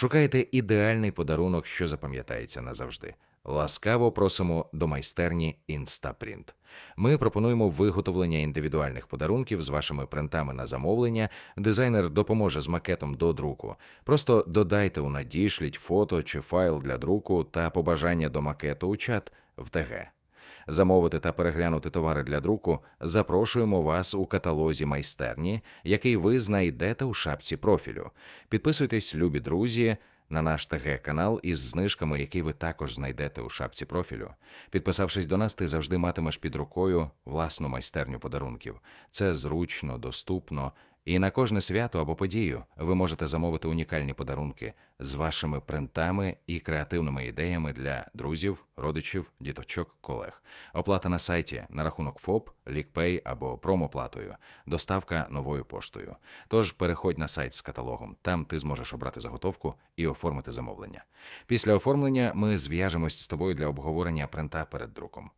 Шукаєте ідеальний подарунок, що запам'ятається назавжди. Ласкаво просимо до майстерні Instaprint. Ми пропонуємо виготовлення індивідуальних подарунків з вашими принтами на замовлення. Дизайнер допоможе з макетом до друку. Просто додайте у надішліть фото чи файл для друку та побажання до макету у чат в ТГ. Замовити та переглянути товари для друку запрошуємо вас у каталозі майстерні, який ви знайдете у шапці профілю. Підписуйтесь, любі друзі, на наш ТГ канал із знижками, які ви також знайдете у шапці профілю. Підписавшись до нас, ти завжди матимеш під рукою власну майстерню подарунків. Це зручно, доступно. І на кожне свято або подію ви можете замовити унікальні подарунки з вашими принтами і креативними ідеями для друзів, родичів, діточок, колег. Оплата на сайті на рахунок ФОП, Лікпей або промоплатою, доставка новою поштою. Тож переходь на сайт з каталогом. Там ти зможеш обрати заготовку і оформити замовлення. Після оформлення ми зв'яжемось з тобою для обговорення принта перед друком.